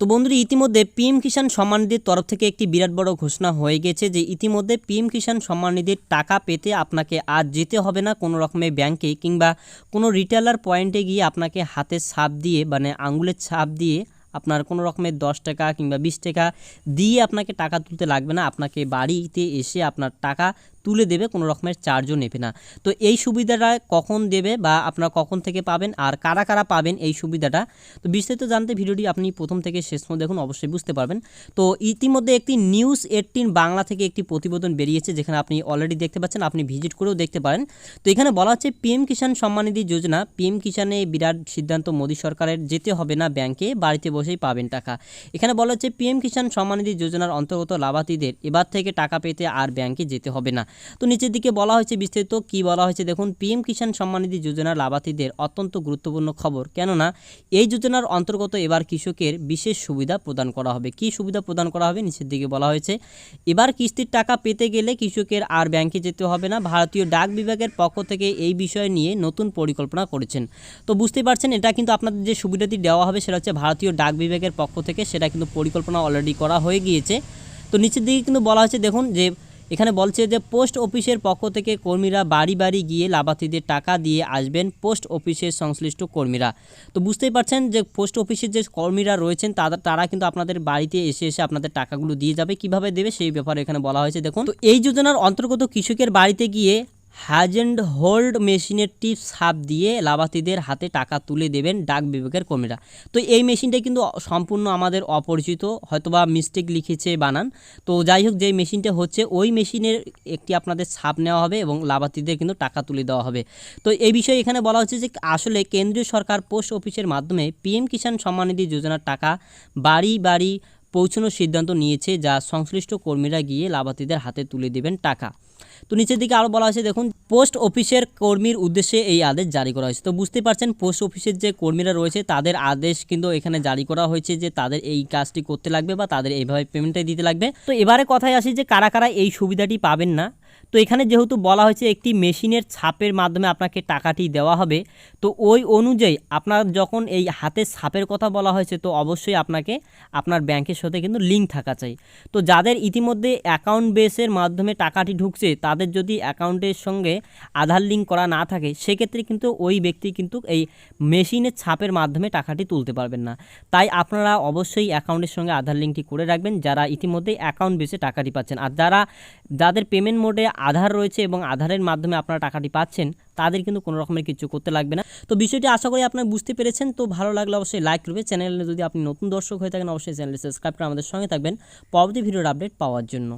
তো বন্ধুরা, ইতিমধ্যে পিএম কিষাণ সম্মান নিধির তরফ থেকে একটি বিরাট বড় ঘোষণা হয়ে গেছে যে ইতিমধ্যে পিএম কিষাণ সম্মান নিধির টাকা পেতে আপনাকে আর যেতে হবে না কোনো রকমের ব্যাংকে কিংবা কোনো রিটেলার পয়েন্টে গিয়ে আপনাকে হাতে ছাপ দিয়ে মানে আঙুলের ছাপ দিয়ে আপনার কোনো রকমের দশ টাকা কিংবা বিশ টাকা দিয়ে আপনাকে টাকা তুলতে লাগবে না। আপনাকে বাড়িতে এসে আপনার টাকা তুলে দেবে, কোনো রকমের চার্জও নেবে না। তো এই সুবিধাটা কখন দেবে বা আপনারা কখন থেকে পাবেন আর কারা কারা পাবেন এই সুবিধাটা? তো বিস্তারিত জানতে ভিডিওটি আপনি প্রথম থেকে শেষ পর্যন্ত দেখুন, অবশ্যই বুঝতে পারবেন। তো ইতিমধ্যে একটি নিউজ এইটিন বাংলা থেকে একটি প্রতিবেদন বেরিয়েছে, যেখানে আপনি অলরেডি দেখতে পাচ্ছেন, আপনি ভিজিট করেও দেখতে পারেন। তো এখানে বলা হচ্ছে, পিএম কিষাণ সম্মানিধি যোজনা, পিএম কিষাণে বিরাট সিদ্ধান্ত মোদী সরকারের, যেতে হবে না ব্যাংকে, বাড়িতে বসেই পাবেন টাকা। এখানে বলা হচ্ছে, পিএম কিষাণ সম্মানিধি যোজনার অন্তর্গত লাভার্থীদের, এবার থেকে টাকা পেতে আর ব্যাংকে যেতে হবে না। তো নিচের দিকে বলা হয়েছে, বিস্তারিত কি বলা হয়েছে? দেখুন, পিএম কিষাণ সম্মানিধি যোজনার লাভার্থীদের অত্যন্ত গুরুত্বপূর্ণ খবর। কেননা, এই যোজনার অন্তর্গত এবার কৃষকের বিশেষ সুবিধা প্রদান করা হবে। কি সুবিধা প্রদান করা হবে? নিচের দিকে বলা হয়েছে, এবার কিস্তির টাকা পেতে গেলে কৃষকের আর ব্যাংকে যেতে হবে না। ভারতীয় ডাক বিভাগের পক্ষ থেকে এই বিষয় নিয়ে নতুন পরিকল্পনা করেছেন। তো বুঝতেই পারছেন, এটা কিন্তু আপনাদের যে সুবিধাটি দেওয়া হবে সেটা হচ্ছে ভারতীয় ডাক বিভাগের পক্ষ থেকে, সেটা কিন্তু পরিকল্পনা অলরেডি করা হয়ে গিয়েছে। তো নিচের দিকে কিন্তু বলা হয়েছে, দেখুন যে এখানে বলছে যে পোস্ট অফিসের পক্ষ থেকে কর্মীরা বাড়ি বাড়ি গিয়ে লাভার্থীদের টাকা দিয়ে আসবেন পোস্ট অফিসের সংশ্লিষ্ট কর্মীরা। তো বুঝতেই পারছেন যে পোস্ট অফিসের যে কর্মীরা রয়েছেন তাদের তারা কিন্তু আপনাদের বাড়িতে এসে এসে আপনাদের টাকাগুলো দিয়ে যাবে, কীভাবে দেবে সেই ব্যাপারে এখানে বলা হয়েছে। দেখুন, তো এই যোজনার অন্তর্গত কৃষকের বাড়িতে গিয়ে হ্যাজ অ্যান্ড হোল্ড মেশিনের টিপস হাব দিয়ে লাভার্থীদের হাতে টাকা তুলে দেবেন ডাক বিভাগের কর্মীরা। তো এই মেশিনটা কিন্তু সম্পূর্ণ আমাদের অপরিচিত, হয়তোবা মিস্টেক লিখেছে বানান। তো যাই হোক যে মেশিনটা হচ্ছে, ওই মেশিনের একটি আপনাদের ছাপ নেওয়া হবে এবং লাভার্থীদের কিন্তু টাকা তুলে দেওয়া হবে। তো এই বিষয়ে এখানে বলা হচ্ছে যে, আসলে কেন্দ্রীয় সরকার পোস্ট অফিসের মাধ্যমে পিএম কিষাণ সম্মানিধি যোজনার টাকা বাড়ি বাড়ি পৌঁছানোর সিদ্ধান্ত নিয়েছে, যা সংশ্লিষ্ট কর্মীরা গিয়ে লাভার্থীদের হাতে তুলে দেবেন টাকা। তো নিচের দিকে আরও বলা হয়েছে, দেখুন, পোস্ট অফিসের কর্মীর উদ্দেশ্যে এই আদেশ জারি করা হয়েছে। তো বুঝতে পারছেন, পোস্ট অফিসের যে কর্মীরা রয়েছে, তাদের আদেশ কিন্তু এখানে জারি করা হয়েছে যে তাদের এই কাজটি করতে লাগবে বা তাদের এইভাবে পেমেন্টটা দিতে লাগবে। তো এবারে কথায় আসি যে কারা কারা এই সুবিধাটি পাবেন না তো এখানে যেহেতু বলা হয়েছে একটি মেশিনের ছাপের মাধ্যমে আপনাকে টাকাটি দেওয়া হবে, তো ওই অনুযায়ী আপনার যখন এই হাতের ছাপের কথা বলা হয়েছে, তো অবশ্যই আপনাকে আপনার ব্যাংকের সাথে কিন্তু লিঙ্ক থাকা চাই। তো যাদের ইতিমধ্যে অ্যাকাউন্ট বেসের মাধ্যমে টাকাটি ঢুকছে, তাদের যদি অ্যাকাউন্টের সঙ্গে আধার লিঙ্ক করা না থাকে, সেক্ষেত্রে কিন্তু ওই ব্যক্তি কিন্তু এই মেশিনের ছাপের মাধ্যমে টাকাটি তুলতে পারবেন না। তাই আপনারা অবশ্যই অ্যাকাউন্টের সঙ্গে আধার লিঙ্কটি করে রাখবেন, যারা ইতিমধ্যে অ্যাকাউন্ট বেসে টাকাটি পাচ্ছেন। আর যারা, যাদের পেমেন্ট মোডে আধার রয়েছে এবং আধারের মাধ্যমে আপনারা টাকাটি পাচ্ছেন, তাদের কিন্তু কোনো রকমের কিছু করতে লাগবে না। তো বিষয়টি আশা করি আপনারা বুঝতে পেরেছেন। তো ভালো লাগলে অবশ্যই লাইক করবে। চ্যানেলে যদি আপনি নতুন দর্শক হয়ে থাকেন, অবশ্যই চ্যানেলটি সাবস্ক্রাইব করে আমাদের সঙ্গে থাকবেন। পরবর্তী ভিডিওর আপডেট পাওয়ার জন্য।